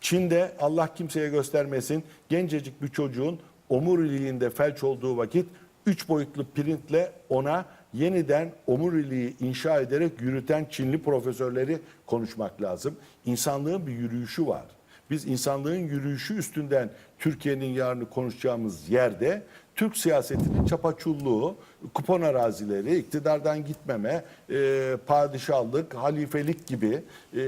Çin'de Allah kimseye göstermesin gencecik bir çocuğun omuriliğinde felç olduğu vakit 3 boyutlu printle ona yeniden omuriliği inşa ederek yürüten Çinli profesörleri konuşmak lazım. İnsanlığın bir yürüyüşü var. Biz insanlığın yürüyüşü üstünden Türkiye'nin yarını konuşacağımız yerde Türk siyasetinin çapaçulluğu, kupon arazileri, iktidardan gitmeme, e, padişahlık, halifelik gibi e,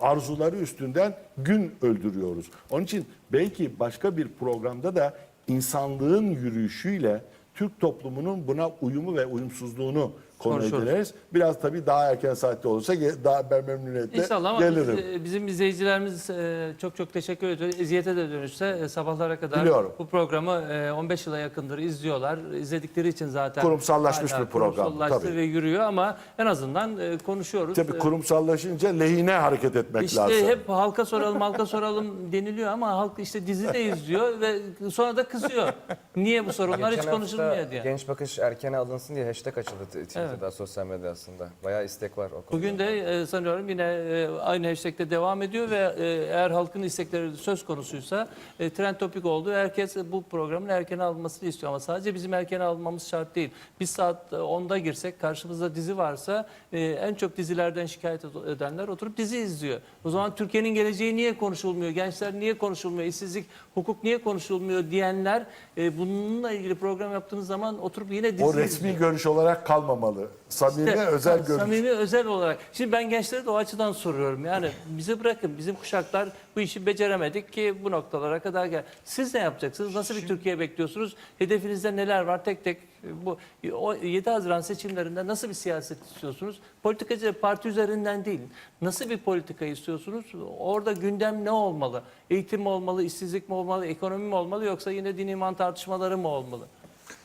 arzuları üstünden gün öldürüyoruz. Onun için belki başka bir programda da insanlığın yürüyüşüyle Türk toplumunun buna uyumu ve uyumsuzluğunu konu Konuşuruz. ederiz. Biraz tabii daha erken saatte olursa daha ben memnuniyetle İnşallah ama gelirim. biz- e, bizim izleyicilerimiz e, çok çok teşekkür ediyor. Eziyete de dönüşse e, sabahlara kadar Biliyorum. bu programı e, 15 yıla yakındır izliyorlar. İzledikleri için zaten Kurumsallaşmış hala bir program, kurumsallaştı tabii. ve yürüyor ama en azından konuşuyoruz. Tabii kurumsallaşınca lehine hareket etmek İşte lazım. hep halka soralım halka soralım deniliyor ama halk işte dizi de izliyor ve sonra da kızıyor. Niye bu sorunlar hiç Geçen konuşulmuyor hafta diye. Genç bakış erkene alınsın diye hashtag açıldı t- Twitter'da, sosyal medya aslında. Bayağı istek var o konuda. Bugün de e, sanıyorum yine e, aynı hashtag'te devam ediyor ve e, eğer halkın istekleri söz konusuysa e, trend topik oldu. Herkes bu programın erken alınmasını istiyor ama sadece bizim erken almamız şart değil. Biz saat e, 10'da girsek karşımızda dizi varsa e, en çok dizilerden şikayet ed- edenler oturup dizi izliyor. O zaman Türkiye'nin geleceği niye konuşulmuyor? Gençler niye konuşulmuyor? İşsizlik, hukuk niye konuşulmuyor diyenler e, bununla ilgili program yaptığınız zaman oturup yine dizi O resmi izliyor. görüş olarak kalmamalı. Samimi İşte, özel görüş. Samimi özel olarak. Şimdi ben gençlere de o açıdan soruyorum. Yani bizi bırakın. Bizim kuşaklar bu işi beceremedik ki bu noktalara kadar gel. Siz ne yapacaksınız? Nasıl bir Türkiye bekliyorsunuz? Hedefinizde neler var? Tek tek bu o 7 Haziran seçimlerinde nasıl bir siyaset istiyorsunuz? Politikacı parti üzerinden değil. Nasıl bir politika istiyorsunuz? Orada gündem ne olmalı? Eğitim mi olmalı? işsizlik mi olmalı? Ekonomi mi olmalı? Yoksa yine din iman tartışmaları mı olmalı?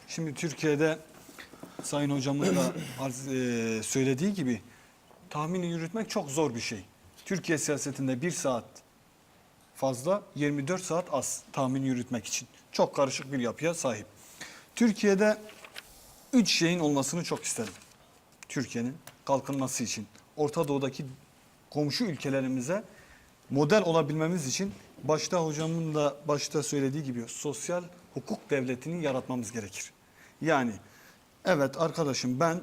Şimdi Türkiye'de Sayın Hocamın da arz- e, söylediği gibi tahmini yürütmek çok zor bir şey. Türkiye siyasetinde bir saat fazla, 24 saat az tahmin yürütmek için. Çok karışık bir yapıya sahip. Türkiye'de üç şeyin olmasını çok isterim. Türkiye'nin kalkınması için. Orta Doğu'daki komşu ülkelerimize model olabilmemiz için başta hocamın da başta söylediği gibi sosyal hukuk devletini yaratmamız gerekir. Yani evet arkadaşım ben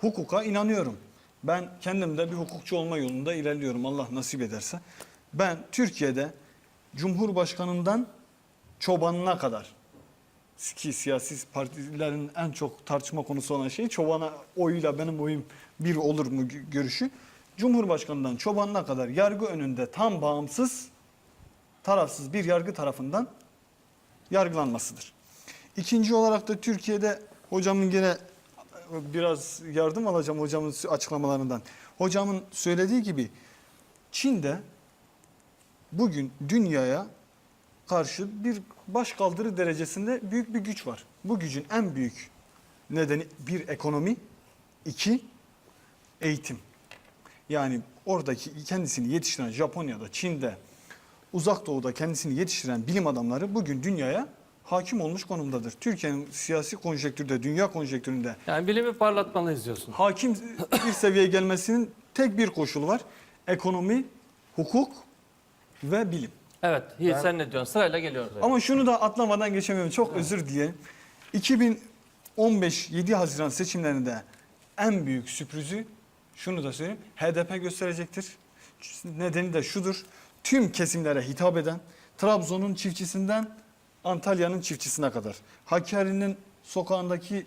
hukuka inanıyorum. Ben kendim de bir hukukçu olma yolunda ilerliyorum Allah nasip ederse. Ben Türkiye'de Cumhurbaşkanından çobanına kadar ki siyasi partilerin en çok tartışma konusu olan şey çobana oyuyla benim oyum bir olur mu gö- görüşü. Cumhurbaşkanından çobanına kadar yargı önünde tam bağımsız, tarafsız bir yargı tarafından yargılanmasıdır. İkinci olarak da Türkiye'de hocamın gene biraz yardım alacağım hocamın açıklamalarından. Hocamın söylediği gibi Çin'de bugün dünyaya karşı bir başkaldırı derecesinde büyük bir güç var. Bu gücün en büyük nedeni bir ekonomi, iki eğitim. Yani oradaki kendisini yetiştiren Japonya'da, Çin'de, Uzak Doğu'da kendisini yetiştiren bilim adamları bugün dünyaya hakim olmuş konumdadır. Türkiye'nin siyasi konjektürde, dünya konjektüründe Yani bilimi parlatmalıyız diyorsun. hakim bir seviyeye gelmesinin tek bir koşulu var. Ekonomi, hukuk ve bilim. Evet. Yiğit sen ne diyorsun? Sırayla geliyoruz. Ama şunu da atlamadan geçemiyorum. Çok özür dilerim. 2015 7 Haziran seçimlerinde en büyük sürprizi şunu da söyleyeyim. HDP gösterecektir. Nedeni de şudur. Tüm kesimlere hitap eden Trabzon'un çiftçisinden Antalya'nın çiftçisine kadar. Hakkari'nin sokağındaki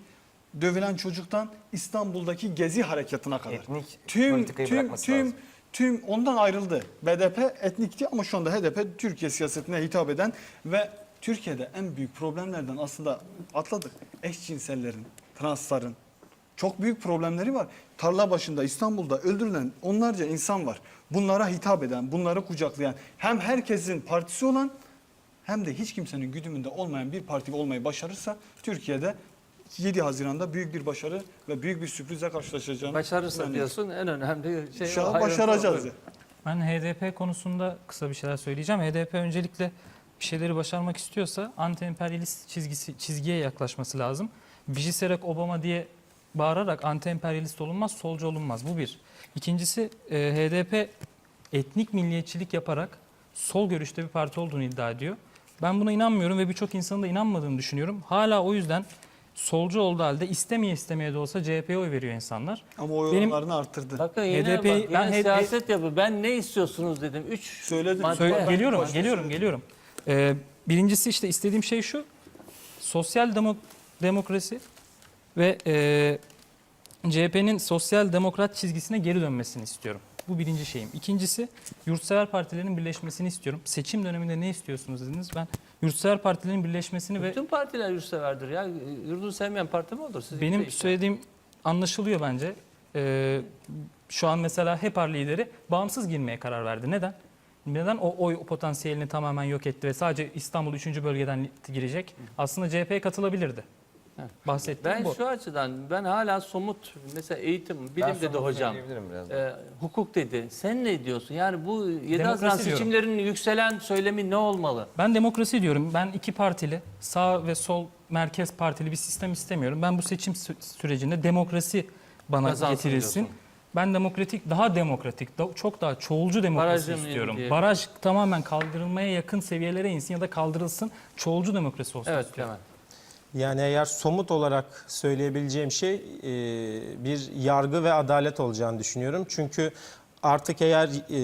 dövülen çocuktan İstanbul'daki gezi harekatına kadar. Etnik tüm tüm tüm lazım. tüm ondan ayrıldı. BDP etnikti ama şu anda HDP Türkiye siyasetine hitap eden ve Türkiye'de en büyük problemlerden aslında atladık. Eşcinsellerin, transların çok büyük problemleri var. Tarla başında İstanbul'da öldürülen onlarca insan var. Bunlara hitap eden, bunları kucaklayan hem herkesin partisi olan hem de hiç kimsenin güdümünde olmayan bir parti olmayı başarırsa Türkiye'de 7 Haziran'da büyük bir başarı ve büyük bir sürprizle karşılaşacağını Başarırsa diyorsun en önemli şey. İnşallah başaracağız. Ben HDP konusunda kısa bir şeyler söyleyeceğim. HDP öncelikle bir şeyleri başarmak istiyorsa anti-emperyalist çizgisi, çizgiye yaklaşması lazım. Vijiserak Obama diye bağırarak anti-emperyalist olunmaz, solcu olunmaz. Bu bir. İkincisi e, HDP etnik milliyetçilik yaparak sol görüşte bir parti olduğunu iddia ediyor. Ben buna inanmıyorum ve birçok insanın da inanmadığını düşünüyorum. Hala o yüzden solcu olduğu halde istemeye istemeye de olsa CHP'ye oy veriyor insanlar. Ama oy Benim- oranlarını arttırdı. Bakın yine, HDP 'yi- bak, yine ben HDP siyaset yapı. Ben ne istiyorsunuz dedim. Üç Söyledim. madde. Söyle- Ben geliyorum, başta geliyorum, söyledim. geliyorum. Ee, birincisi işte istediğim şey şu. Sosyal demo- demokrasi ve e, CHP'nin sosyal demokrat çizgisine geri dönmesini istiyorum. Bu birinci şeyim. İkincisi yurtsever partilerin birleşmesini istiyorum. Seçim döneminde ne istiyorsunuz dediniz. Ben yurtsever partilerin birleşmesini ve Bütün partiler yurtseverdir ya. Yurdunu sevmeyen parti mi olur? Sizinki de benim işte. söylediğim anlaşılıyor bence. Ee, şu an mesela HEPAR lideri bağımsız girmeye karar verdi. Neden? Neden o oy potansiyelini tamamen yok etti ve sadece İstanbul 3. bölgeden girecek? Aslında CHP'ye katılabilirdi. Evet. Bahsettiğim Ben bu. şu açıdan ben hala somut mesela eğitim, bilim Ben dedi hocam. Ee, hukuk dedi. Sen ne diyorsun? Yani bu 7 Demokrasi Haziran diyorum. seçimlerinin yükselen söylemi ne olmalı? Ben demokrasi diyorum. Ben iki partili, sağ ve sol merkez partili bir sistem istemiyorum. Ben bu seçim sü- sürecinde demokrasi bana Kazansın getirilsin. diyorsun. Ben demokratik, daha demokratik, da- çok daha çoğulcu demokrasi Barajın istiyorum. diye. Baraj tamamen kaldırılmaya yakın seviyelere insin ya da kaldırılsın. Çoğulcu demokrasi olsun Evet istiyorum. Kemal. Yani eğer somut olarak söyleyebileceğim şey e, bir yargı ve adalet olacağını düşünüyorum. Çünkü artık eğer e,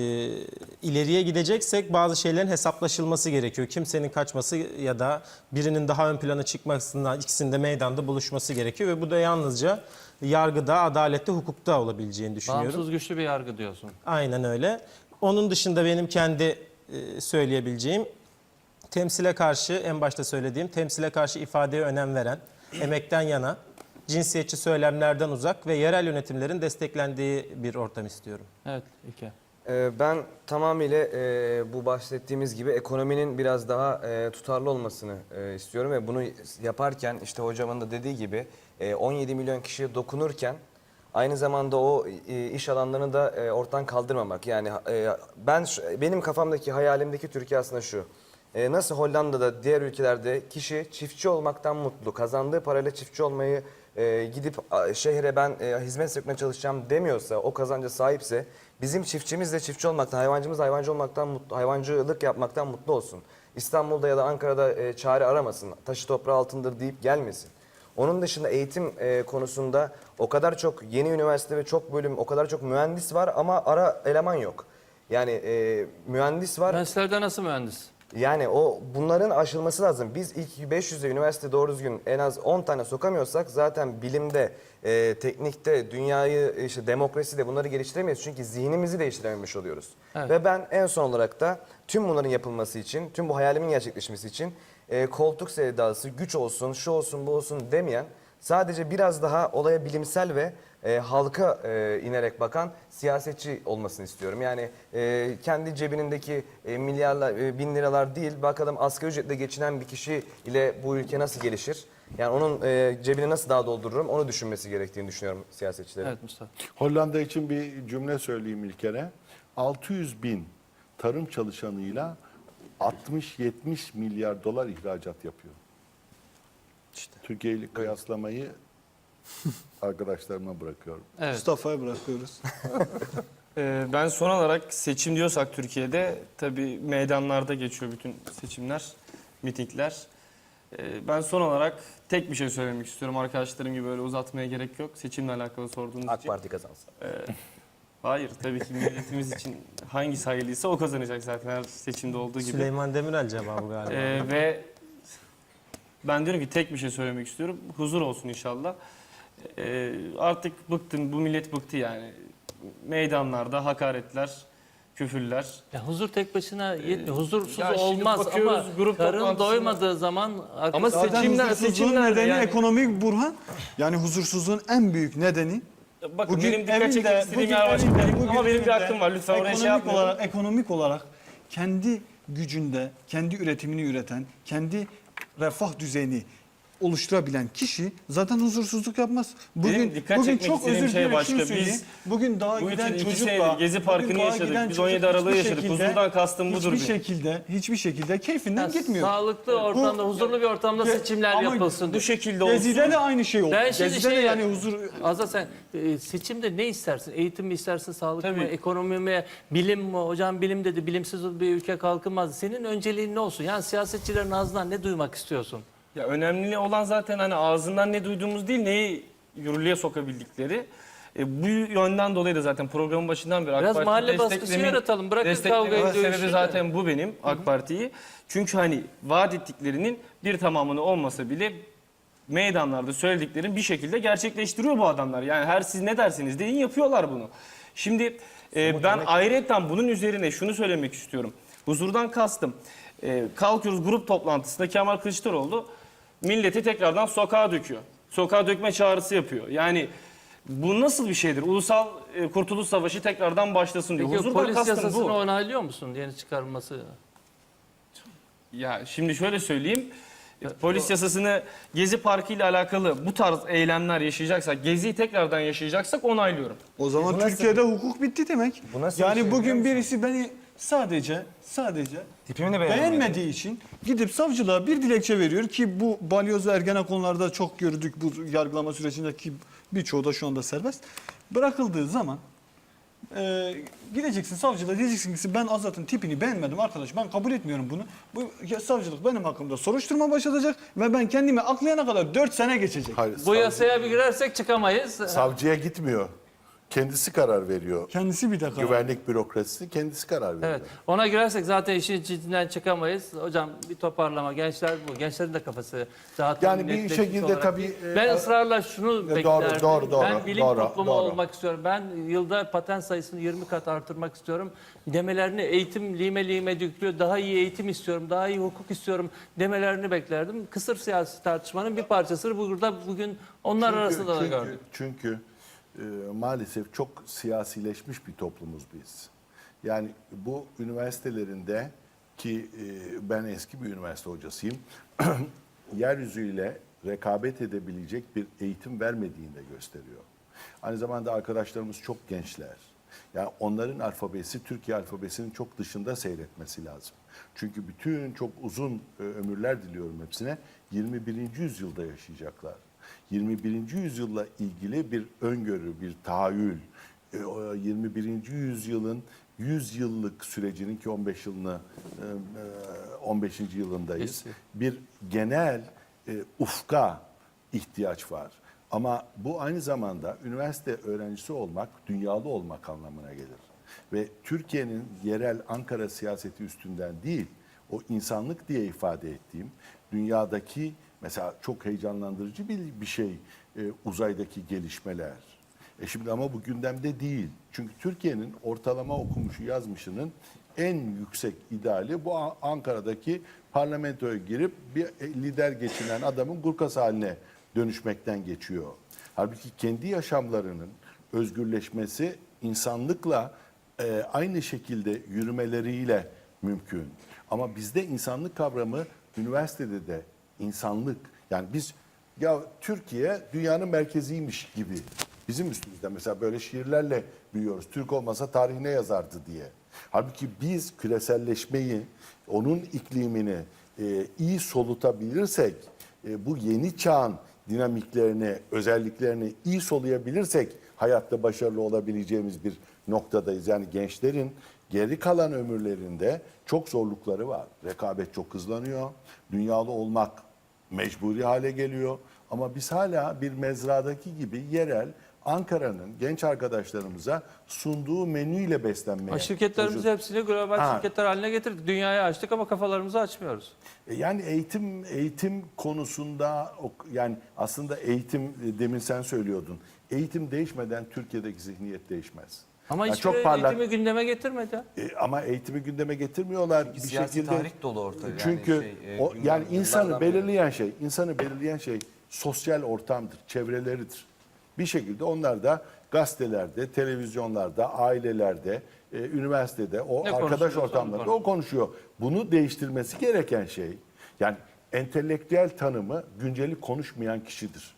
ileriye gideceksek bazı şeylerin hesaplaşılması gerekiyor. Kimsenin kaçması ya da birinin daha ön plana çıkmasından ikisinde meydanda buluşması gerekiyor ve bu da yalnızca yargıda, adalette, hukukta olabileceğini düşünüyorum. Bağımsız güçlü bir yargı diyorsun. Aynen öyle. Onun dışında benim kendi e, söyleyebileceğim temsile karşı en başta söylediğim temsile karşı ifadeye önem veren, emekten yana, cinsiyetçi söylemlerden uzak ve yerel yönetimlerin desteklendiği bir ortam istiyorum. Evet İlker. Ee, Ben tamamıyla e, bu bahsettiğimiz gibi ekonominin biraz daha e, tutarlı olmasını e, istiyorum ve bunu yaparken işte hocamın da dediği gibi e, 17 milyon kişiye dokunurken aynı zamanda o e, iş alanlarını da e, ortadan kaldırmamak. Yani e, ben benim kafamdaki hayalimdeki Türkiye aslında şu. E, Nasıl Hollanda'da diğer ülkelerde kişi çiftçi olmaktan mutlu, kazandığı parayla çiftçi olmayı e, gidip a, şehre ben e, hizmet sektöründe çalışacağım demiyorsa, o kazanca sahipse bizim çiftçimiz de çiftçi olmaktan, hayvancımız hayvancı olmaktan mutlu, hayvancılık yapmaktan mutlu olsun. İstanbul'da ya da Ankara'da e, çare aramasın, taşı toprağı altındır deyip gelmesin. Onun dışında eğitim e, konusunda o kadar çok yeni üniversite ve çok bölüm, o kadar çok mühendis var ama ara eleman yok. Yani e, mühendis var. Üniversitelerde nasıl mühendis? Yani o bunların aşılması lazım. Biz ilk 500'e üniversite doğru düzgün en az 10 tane sokamıyorsak zaten bilimde, e, teknikte, dünyayı işte demokraside bunları geliştiremeyiz. Çünkü zihnimizi değiştirememiş oluyoruz. Evet. Ve ben en son olarak da tüm bunların yapılması için, tüm bu hayalimin gerçekleşmesi için e, koltuk sevdası, güç olsun, şu olsun, bu olsun demeyen sadece biraz daha olaya bilimsel ve e, halka e, inerek bakan siyasetçi olmasını istiyorum. Yani e, kendi cebinindeki e, milyarlar, e, bin liralar değil, bakalım asgari ücretle geçinen bir kişi ile bu ülke nasıl gelişir? Yani onun e, cebini nasıl daha doldururum onu düşünmesi gerektiğini düşünüyorum siyasetçilerin. Evet Mustafa. Hollanda için bir cümle söyleyeyim İlker'e. 600 bin tarım çalışanıyla 60-70 milyar dolar ihracat yapıyor. Türkiye ile kıyaslamayı arkadaşlarıma bırakıyorum. Evet. Mustafa'ya bırakıyoruz. Ee, Ben son olarak seçim diyorsak Türkiye'de tabii meydanlarda geçiyor bütün seçimler, mitingler. Ee, Ben son olarak tek bir şey söylemek istiyorum arkadaşlarım gibi öyle uzatmaya gerek yok. Seçimle alakalı sorduğunuz AK için. Parti kazansın. Ee, Hayır tabii ki milletimiz için hangi hayırlıysa o kazanacak zaten her seçimde olduğu gibi. Süleyman Demirel cevabı galiba. Ee, ve ben diyorum ki tek bir şey söylemek istiyorum. Huzur olsun inşallah. Ee, artık bıktım, bu millet bıktı yani. Meydanlarda hakaretler, küfürler. Ya huzur tek başına yetmiyor. Huzursuz ya şimdi olmaz bakıyoruz ama grup karın doymadığı zaman Ama arkadaşlar- Zaten Seçimler- huzursuzluğun seçimler nedeni yani. ekonomik burhan. Yani huzursuzluğun en büyük nedeni Bakın Bugün benim dikkat evinde- çekmek istediğim bugün yer var evinde- şimdi. bugün Ama benim bir evinde hakkım var lütfen oraya şey ekonomik yapmayalım. olarak, ekonomik olarak kendi gücünde, kendi üretimini üreten, kendi La force du zénith. Oluşturabilen kişi zaten huzursuzluk yapmaz. Bugün Benim dikkat bugün çekmek çok özür şey dilerim başka. Biz söyleyeyim. bugün daha bu giden çocukla Gezi Parkı'nı yaşadık. giden Biz çocuk 17 Aralık'ı yaşadık. şekilde- Huzurdan kastım budur Hiçbir şekilde hiçbir şekilde keyfinden Yani gitmiyor. Sağlıklı ortamda, huzurlu bir ortamda Ge- seçimler ama yapılsın. Bu şekilde olsun. Gezi'de de aynı şey oldu. Ben şimdi Gezi'de de şey- yani huzur Azza sen e, seçimde ne istersin? Eğitim mi istersin, sağlık mı, Tabii. ekonomi mi, bilim mi? Hocam bilim dedi, bilimsiz bir ülke kalkınmaz. Senin önceliğin ne olsun? Yani siyasetçilerin ağzından ne duymak istiyorsun? Ya önemli olan zaten hani ağzından ne duyduğumuz değil, neyi yürürlüğe sokabildikleri. E, bu yönden dolayı da zaten programın başından beri AK Biraz Parti mahalle baskısı desteklemin- yaratalım. Bırakın kavgayı, sebebi dövüşü zaten bu benim AK Parti'yi. Çünkü hani vaat ettiklerinin bir tamamını olmasa bile meydanlarda söylediklerini bir şekilde gerçekleştiriyor bu adamlar. Yani her siz ne derseniz deyin yapıyorlar bunu. Şimdi e, ben ayrıca bunun üzerine şunu söylemek istiyorum. Huzurdan kastım. E, kalkıyoruz grup toplantısında Kemal Kılıçdaroğlu milleti tekrardan sokağa döküyor. Sokağa dökme çağrısı yapıyor. Yani bu nasıl bir şeydir? Ulusal e, Kurtuluş Savaşı tekrardan başlasın diyor. Peki Huzurdan polis kastım yasasını bu. onaylıyor musun? Yeni çıkarılması. Ya şimdi şöyle söyleyeyim. Polis yasasını Gezi Parkı ile alakalı bu tarz eylemler yaşayacaksak, Gezi'yi tekrardan yaşayacaksak onaylıyorum. O zaman nasıl- Türkiye'de hukuk bitti demek. Bu nasıl bir yani şey biliyor bugün musun? birisi beni sadece sadece Tipimi de beğenmedi. beğenmediği için gidip savcılığa bir dilekçe veriyor ki bu balyoz ve ergenekonlarda çok gördük bu yargılama sürecindeki birçoğu da şu anda serbest. Bırakıldığı zaman e, gideceksin savcılığa diyeceksin ki ben Azat'ın tipini beğenmedim arkadaş ben kabul etmiyorum bunu. Bu ya, savcılık benim hakkımda soruşturma başlatacak ve ben kendimi aklayana kadar 4 sene geçecek. Hayır, Bu savcı- yasaya bir girersek çıkamayız. savcıya gitmiyor. Kendisi karar veriyor. Kendisi bir dakika. Güvenlik bürokrasisi kendisi karar veriyor. Evet. Ona girersek zaten işin ciddinden çıkamayız. Hocam bir toparlama. Gençler bu. Gençlerin de kafası rahat. Yani bir şekilde tabii, değil. e, Ben e, ısrarla şunu beklerdim. doğru, doğru, ben bilim doğru, toplumu doğru. olmak istiyorum. Ben yılda patent sayısını 20 kat artırmak istiyorum. Demelerini eğitim lime lime dökülüyor. Daha iyi eğitim istiyorum. Daha iyi hukuk istiyorum demelerini beklerdim. Kısır siyasi tartışmanın bir parçası. Burada bugün onlar arasında da çünkü, gördük. Çünkü e, maalesef çok siyasileşmiş bir toplumuz biz. Yani bu üniversitelerinde ki e, ben eski bir üniversite hocasıyım. yeryüzüyle rekabet edebilecek bir eğitim vermediğini de gösteriyor. Aynı zamanda arkadaşlarımız çok gençler. Yani onların alfabesi Türkiye alfabesinin çok dışında seyretmesi lazım. Çünkü bütün çok uzun e, ömürler diliyorum hepsine 21. yüzyılda yaşayacaklar. 21. yüzyılla ilgili bir öngörü, bir tahayyül, e, o 21. yüzyılın 100 yıllık sürecinin ki 15 yılını e, e, 15. yılındayız. Bir genel e, ufka ihtiyaç var. Ama bu aynı zamanda üniversite öğrencisi olmak, dünyalı olmak anlamına gelir. Ve Türkiye'nin yerel Ankara siyaseti üstünden değil, o insanlık diye ifade ettiğim dünyadaki mesela çok heyecanlandırıcı bir, bir şey e, uzaydaki gelişmeler. E şimdi ama bu gündemde değil. Çünkü Türkiye'nin ortalama okumuşu yazmışının en yüksek ideali bu Ankara'daki parlamentoya girip bir e, lider geçinen adamın gurkas haline dönüşmekten geçiyor. Halbuki kendi yaşamlarının özgürleşmesi insanlıkla e, aynı şekilde yürümeleriyle mümkün. Ama bizde insanlık kavramı üniversitede de insanlık. Yani biz ya Türkiye dünyanın merkeziymiş gibi bizim üstümüzde mesela böyle şiirlerle büyüyoruz. Türk olmasa tarih ne yazardı diye. Halbuki biz küreselleşmeyi, onun iklimini e, iyi solutabilirsek, e, bu yeni çağın dinamiklerini, özelliklerini iyi soluyabilirsek hayatta başarılı olabileceğimiz bir noktadayız. Yani gençlerin geri kalan ömürlerinde çok zorlukları var. Rekabet çok hızlanıyor. Dünyalı olmak mecburi hale geliyor. Ama biz hala bir mezradaki gibi yerel Ankara'nın genç arkadaşlarımıza sunduğu menüyle beslenmeye Ama Şirketlerimizi çalışıyoruz. hepsini global Ha. şirketler haline getirdik. Dünyaya açtık ama kafalarımızı açmıyoruz. E, Yani eğitim eğitim konusunda yani aslında eğitim e, demin sen söylüyordun. Eğitim değişmeden Türkiye'deki zihniyet değişmez. Ama Ya hiç çok parlak eğitimi gündeme getirmedi. e, ama eğitimi gündeme getirmiyorlar bir siyasi şekilde. tarih dolu ortada. Yani Çünkü şey, e, o, gündem yani insanı belirleyen şey, insanı belirleyen şey sosyal ortamdır, çevreleridir. Bir şekilde onlar da gazetelerde, televizyonlarda, ailelerde, e, üniversitede, o Ne arkadaş ortamlarında o konuşuyor. Bunu değiştirmesi gereken şey. Yani entelektüel tanımı güncelik konuşmayan kişidir.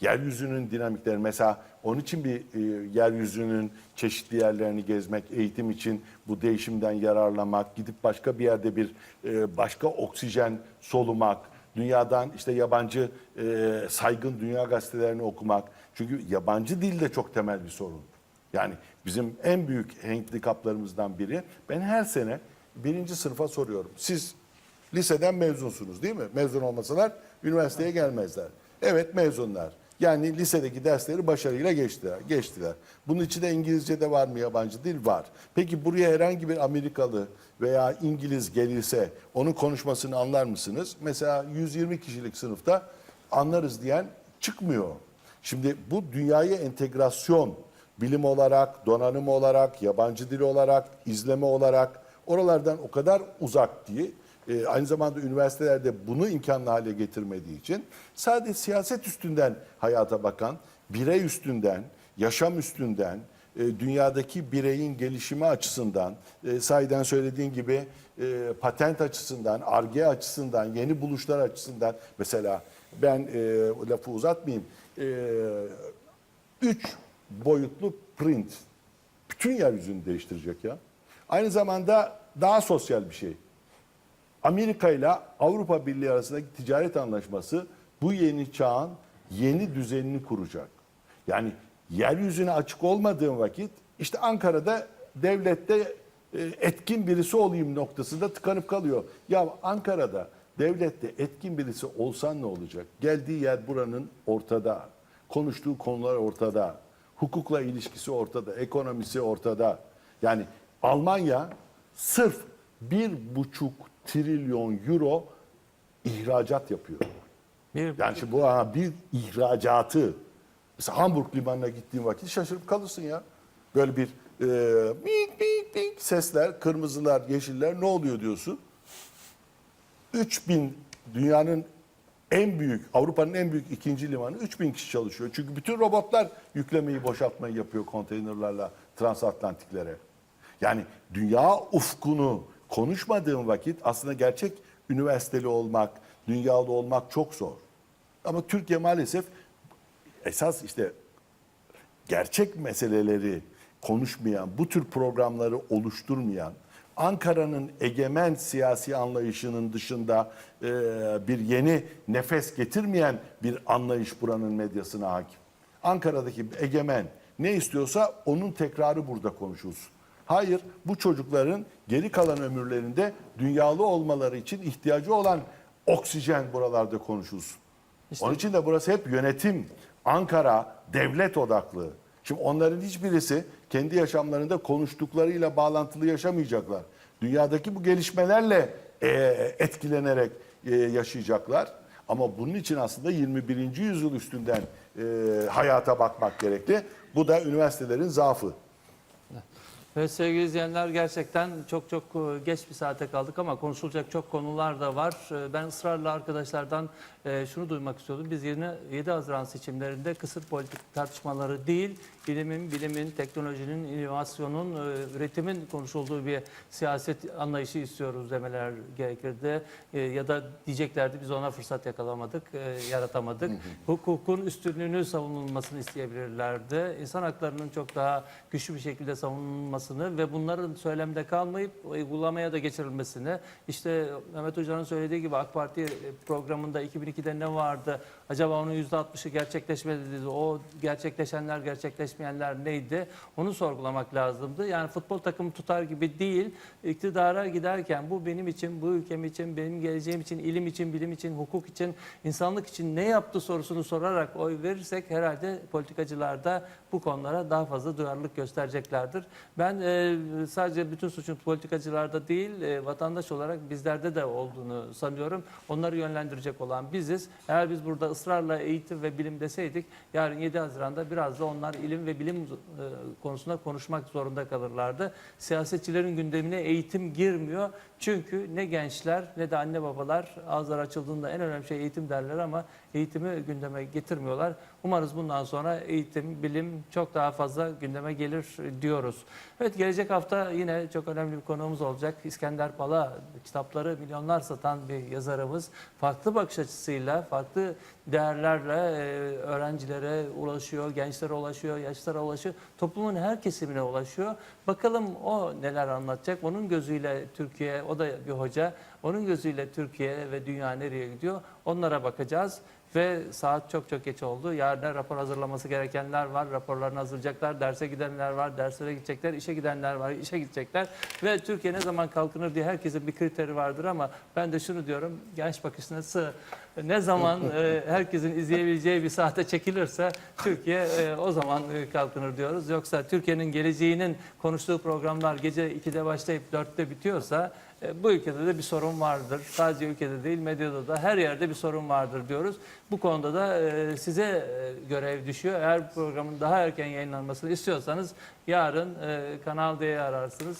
Yeryüzünün dinamikleri mesela onun için bir e, yeryüzünün çeşitli yerlerini gezmek, eğitim için bu değişimden yararlamak, gidip başka bir yerde bir e, başka oksijen solumak, dünyadan işte yabancı e, saygın dünya gazetelerini okumak. Çünkü yabancı dil de çok temel bir sorun. Yani bizim en büyük handikaplarımızdan biri. Ben her sene birinci sınıfa soruyorum. Siz liseden mezunsunuz değil mi? Mezun olmasalar üniversiteye gelmezler. Evet mezunlar. Yani lisedeki dersleri başarıyla geçtiler. geçtiler. Bunun içinde İngilizce de var mı yabancı dil? Var. Peki buraya herhangi bir Amerikalı veya İngiliz gelirse onun konuşmasını anlar mısınız? Mesela 120 kişilik sınıfta anlarız diyen çıkmıyor. Şimdi bu dünyaya entegrasyon bilim olarak, donanım olarak, yabancı dil olarak, izleme olarak oralardan o kadar uzak diye e, aynı zamanda üniversitelerde bunu imkanlı hale getirmediği için sadece siyaset üstünden hayata bakan, birey üstünden, yaşam üstünden, e, dünyadaki bireyin gelişimi açısından, e, sahiden söylediğin gibi e, patent açısından, arge açısından, yeni buluşlar açısından mesela ben e, lafı uzatmayayım. E, üç boyutlu print bütün yeryüzünü değiştirecek ya. Aynı zamanda daha sosyal bir şey. Amerika ile Avrupa Birliği arasındaki ticaret anlaşması bu yeni çağın yeni düzenini kuracak. Yani yeryüzüne açık olmadığım vakit işte Ankara'da devlette e, etkin birisi olayım noktasında tıkanıp kalıyor. Ya Ankara'da devlette etkin birisi olsan ne olacak? Geldiği yer buranın ortada. Konuştuğu konular ortada. Hukukla ilişkisi ortada. Ekonomisi ortada. Yani Almanya sırf bir buçuk trilyon euro ihracat yapıyor. Bir, Yani şimdi bu ha, bir ihracatı. Mesela Hamburg limanına gittiğin vakit şaşırıp kalırsın ya. Böyle bir e, bing bing bing sesler, kırmızılar, yeşiller ne oluyor diyorsun. 3000 dünyanın en büyük, Avrupa'nın en büyük ikinci limanı 3000 kişi çalışıyor. Çünkü bütün robotlar yüklemeyi, boşaltmayı yapıyor konteynerlarla transatlantiklere. Yani dünya ufkunu konuşmadığın vakit aslında gerçek üniversiteli olmak, dünyalı olmak çok zor. Ama Türkiye maalesef esas işte gerçek meseleleri konuşmayan, bu tür programları oluşturmayan, Ankara'nın egemen siyasi anlayışının dışında e, bir yeni nefes getirmeyen bir anlayış buranın medyasına hakim. Ankara'daki egemen ne istiyorsa onun tekrarı burada konuşulsun. Hayır, bu çocukların geri kalan ömürlerinde dünyalı olmaları için ihtiyacı olan oksijen buralarda konuşulsun. Onun için de burası hep yönetim, Ankara, devlet odaklı. Şimdi onların hiçbirisi kendi yaşamlarında konuştuklarıyla bağlantılı yaşamayacaklar. Dünyadaki bu gelişmelerle e, etkilenerek e, yaşayacaklar. Ama bunun için aslında 21. yüzyıl üstünden e, hayata bakmak gerekli. Bu da üniversitelerin zaafı. Evet sevgili izleyenler gerçekten çok çok e, geç bir saate kaldık ama konuşulacak çok konular da var. E, Ben ısrarla arkadaşlardan e, şunu duymak istiyordum. Biz yine 7 Haziran seçimlerinde kısır politik tartışmaları değil, bilimin, bilimin, teknolojinin, inovasyonun, üretimin konuşulduğu bir siyaset anlayışı istiyoruz demeler gerekirdi. Ya da diyeceklerdi biz ona fırsat yakalamadık, yaratamadık. Hukukun üstünlüğünü savunulmasını isteyebilirlerdi. İnsan haklarının çok daha güçlü bir şekilde savunulmasını ve bunların söylemde kalmayıp uygulamaya da geçirilmesini. İşte Mehmet Hoca'nın söylediği gibi AK Parti programında 2002'de ne vardı? Acaba onun %60'ı gerçekleşmedi dedi. O gerçekleşenler, gerçekleşmeyenler neydi? Onu sorgulamak lazımdı. Yani futbol takımı tutar gibi değil. İktidara giderken bu benim için, bu ülkem için, benim geleceğim için, ilim için, bilim için, hukuk için, insanlık için ne yaptı sorusunu sorarak oy verirsek herhalde politikacılar da bu konulara daha fazla duyarlılık göstereceklerdir. Ben e, sadece bütün suçun politikacılarda değil, e, vatandaş olarak bizlerde de olduğunu sanıyorum. Onları yönlendirecek olan biziz. Eğer biz burada ısrarla eğitim ve bilim deseydik, yarın 7 Haziran'da biraz da onlar ilim ve bilim e, konusunda konuşmak zorunda kalırlardı. Siyasetçilerin gündemine eğitim girmiyor. Çünkü ne gençler ne de anne babalar ağızlar açıldığında en önemli şey eğitim derler ama eğitimi gündeme getirmiyorlar. Umarız bundan sonra eğitim, bilim çok daha fazla gündeme gelir diyoruz. Evet gelecek hafta yine çok önemli bir konuğumuz olacak. İskender Pala kitapları milyonlar satan bir yazarımız. Farklı bakış açısıyla, farklı değerlerle e, öğrencilere ulaşıyor, gençlere ulaşıyor, yaşlara ulaşıyor. Toplumun her kesimine ulaşıyor. Bakalım o neler anlatacak. Onun gözüyle Türkiye, o da bir hoca. Onun gözüyle Türkiye ve dünya nereye gidiyor? Onlara bakacağız. Ve saat çok çok geç oldu. Yarın rapor hazırlaması gerekenler var. Raporlarını hazırlayacaklar. Derse gidenler var. Derslere gidecekler. işe gidenler var. işe gidecekler. Ve Türkiye ne zaman kalkınır diye herkesin bir kriteri vardır ama ben de şunu diyorum. Genç bakış nasıl ne zaman e, herkesin izleyebileceği bir saate çekilirse Türkiye e, o zaman e, kalkınır diyoruz. Yoksa Türkiye'nin geleceğinin konuştuğu programlar gece 2'de başlayıp 4'te bitiyorsa bu ülkede de bir sorun vardır. Sadece ülkede değil, medyada da her yerde bir sorun vardır diyoruz. Bu konuda da size görev düşüyor. Eğer programın daha erken yayınlanmasını istiyorsanız yarın Kanal D'yi ararsınız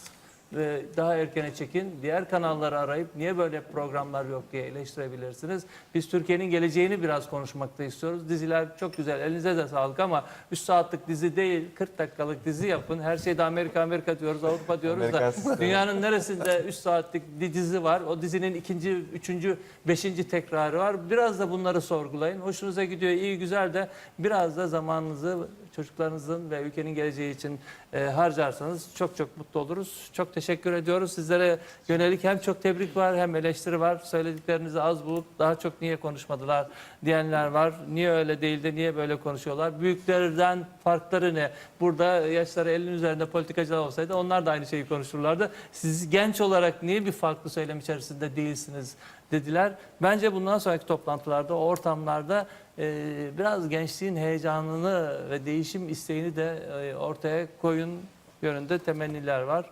ve daha erkene çekin. Diğer kanalları arayıp niye böyle programlar yok diye eleştirebilirsiniz. Biz Türkiye'nin geleceğini biraz konuşmakta istiyoruz. Diziler çok güzel. Elinize de sağlık ama 3 saatlik dizi değil 40 dakikalık dizi yapın. Her şeyde Amerika Amerika diyoruz, Avrupa diyoruz da dünyanın neresinde 3 saatlik bir dizi var. O dizinin ikinci, üçüncü, beşinci tekrarı var. Biraz da bunları sorgulayın. Hoşunuza gidiyor, iyi güzel de biraz da zamanınızı çocuklarınızın ve ülkenin geleceği için e, harcarsanız çok çok mutlu oluruz. Çok teşekkür ediyoruz. Sizlere yönelik hem çok tebrik var hem eleştiri var. Söylediklerinizi az bulup daha çok niye konuşmadılar diyenler var. Niye öyle değil de niye böyle konuşuyorlar? Büyüklerden farkları ne? Burada yaşları 50'nin üzerinde politikacılar olsaydı onlar da aynı şeyi konuşurlardı. Siz genç olarak niye bir farklı söylem içerisinde değilsiniz dediler. Bence bundan sonraki toplantılarda, o ortamlarda e, biraz gençliğin heyecanını ve değişim isteğini de e, ortaya koyun yönünde temenniler var.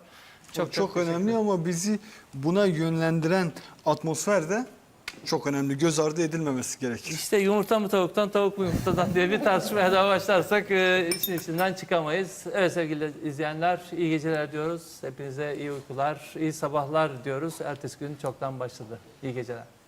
Çok, çok teşekkür önemli ama bizi buna yönlendiren atmosfer de çok önemli. Göz ardı edilmemesi gerekir. İşte yumurta mı tavuktan, tavuk mu yumurtadan diye bir tartışmaya daha başlarsak e, işin içinden çıkamayız. Evet sevgili izleyenler iyi geceler diyoruz. Hepinize iyi uykular, iyi sabahlar diyoruz. Ertesi gün çoktan başladı. İyi geceler.